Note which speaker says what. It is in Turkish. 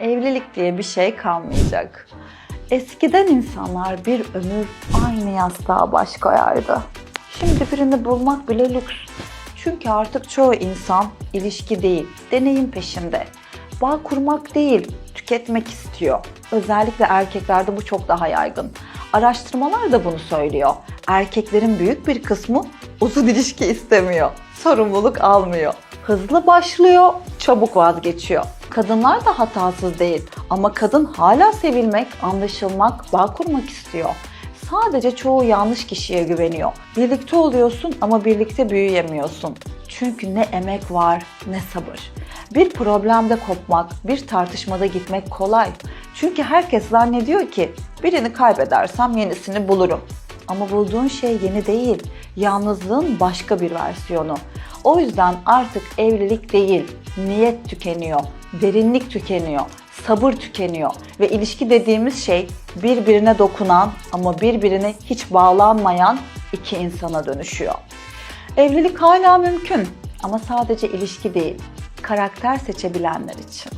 Speaker 1: evlilik diye bir şey kalmayacak. Eskiden insanlar bir ömür aynı yastığa baş koyardı. Şimdi birini bulmak bile lüks. Çünkü artık çoğu insan ilişki değil, deneyim peşinde. Bağ kurmak değil, tüketmek istiyor. Özellikle erkeklerde bu çok daha yaygın. Araştırmalar da bunu söylüyor. Erkeklerin büyük bir kısmı uzun ilişki istemiyor. Sorumluluk almıyor. Hızlı başlıyor, çabuk vazgeçiyor. Kadınlar da hatasız değil ama kadın hala sevilmek, anlaşılmak, bağ kurmak istiyor. Sadece çoğu yanlış kişiye güveniyor. Birlikte oluyorsun ama birlikte büyüyemiyorsun. Çünkü ne emek var ne sabır. Bir problemde kopmak, bir tartışmada gitmek kolay. Çünkü herkes zannediyor ki birini kaybedersem yenisini bulurum. Ama bulduğun şey yeni değil, yalnızlığın başka bir versiyonu. O yüzden artık evlilik değil, niyet tükeniyor, derinlik tükeniyor, sabır tükeniyor ve ilişki dediğimiz şey birbirine dokunan ama birbirine hiç bağlanmayan iki insana dönüşüyor. Evlilik hala mümkün ama sadece ilişki değil, karakter seçebilenler için.